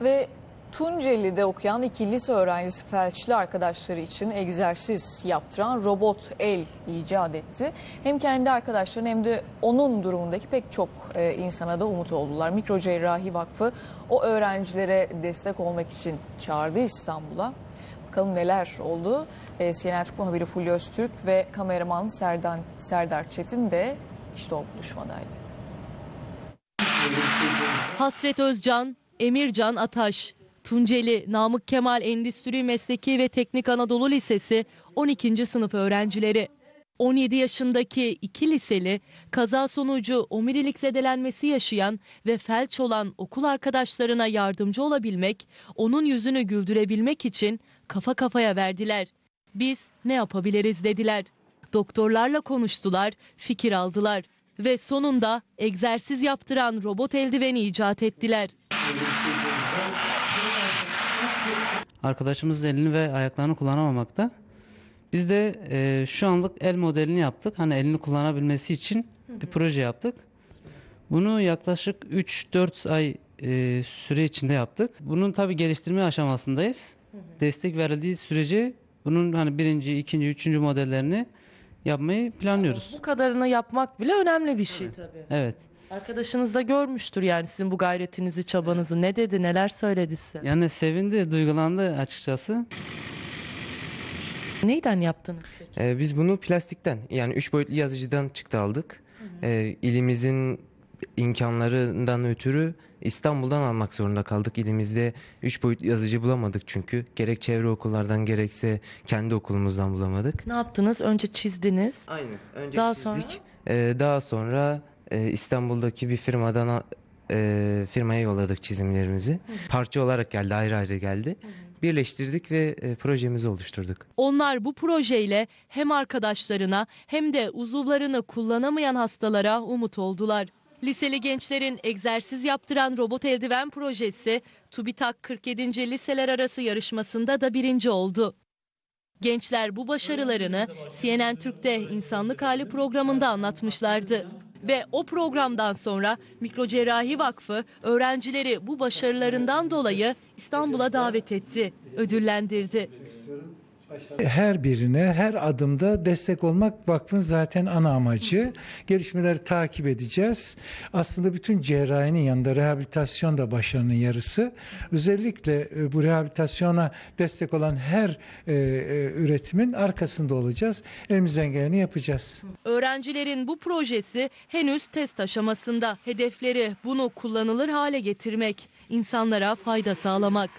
Ve Tunceli'de okuyan iki lise öğrencisi felçli arkadaşları için egzersiz yaptıran robot el icat etti. Hem kendi arkadaşlarına hem de onun durumundaki pek çok e, insana da umut oldular. Mikrocerrahi Vakfı o öğrencilere destek olmak için çağırdı İstanbul'a. Bakalım neler oldu. E, CNN Türk muhabiri Fulya Öztürk ve kameraman Serdar, Serdar Çetin de işte o buluşmadaydı. Hasret Özcan, Emircan Ataş, Tunceli Namık Kemal Endüstri Mesleki ve Teknik Anadolu Lisesi 12. sınıf öğrencileri. 17 yaşındaki iki liseli kaza sonucu omurilik zedelenmesi yaşayan ve felç olan okul arkadaşlarına yardımcı olabilmek, onun yüzünü güldürebilmek için kafa kafaya verdiler. Biz ne yapabiliriz dediler. Doktorlarla konuştular, fikir aldılar ve sonunda egzersiz yaptıran robot eldiveni icat ettiler. Arkadaşımız elini ve ayaklarını kullanamamakta. Biz de e, şu anlık el modelini yaptık. Hani elini kullanabilmesi için bir proje yaptık. Bunu yaklaşık 3-4 ay e, süre içinde yaptık. Bunun tabi geliştirme aşamasındayız. Destek verildiği sürece bunun hani birinci, ikinci, üçüncü modellerini yapmayı planlıyoruz. Bu kadarını yapmak bile önemli bir şey tabii. Evet. Arkadaşınız da görmüştür yani sizin bu gayretinizi, çabanızı. Ne dedi, neler söyledi size? Yani sevindi, duygulandı açıkçası. Neyden yaptınız peki? Ee, biz bunu plastikten yani üç boyutlu yazıcıdan çıktı aldık. Ee, ilimizin imkanlarından ötürü İstanbul'dan almak zorunda kaldık. İlimizde üç boyutlu yazıcı bulamadık çünkü. Gerek çevre okullardan gerekse kendi okulumuzdan bulamadık. Ne yaptınız? Önce çizdiniz. Aynen. Önce Daha çizdik. sonra? Ee, daha sonra e, İstanbul'daki bir firmadan e, firmaya yolladık çizimlerimizi. Parça olarak geldi, ayrı ayrı geldi. Birleştirdik ve e, projemizi oluşturduk. Onlar bu projeyle hem arkadaşlarına hem de uzuvlarını kullanamayan hastalara umut oldular. Liseli gençlerin egzersiz yaptıran robot eldiven projesi TÜBİTAK 47. Liseler Arası yarışmasında da birinci oldu. Gençler bu başarılarını CNN Türk'te İnsanlık Hali programında anlatmışlardı. Ve o programdan sonra Mikrocerrahi Vakfı öğrencileri bu başarılarından dolayı İstanbul'a davet etti, ödüllendirdi. Her birine, her adımda destek olmak vakfın zaten ana amacı. Gelişmeleri takip edeceğiz. Aslında bütün cerrahinin yanında rehabilitasyon da başarının yarısı. Özellikle e, bu rehabilitasyona destek olan her e, e, üretimin arkasında olacağız. Elimizden geleni yapacağız. Öğrencilerin bu projesi henüz test aşamasında. Hedefleri bunu kullanılır hale getirmek, insanlara fayda sağlamak.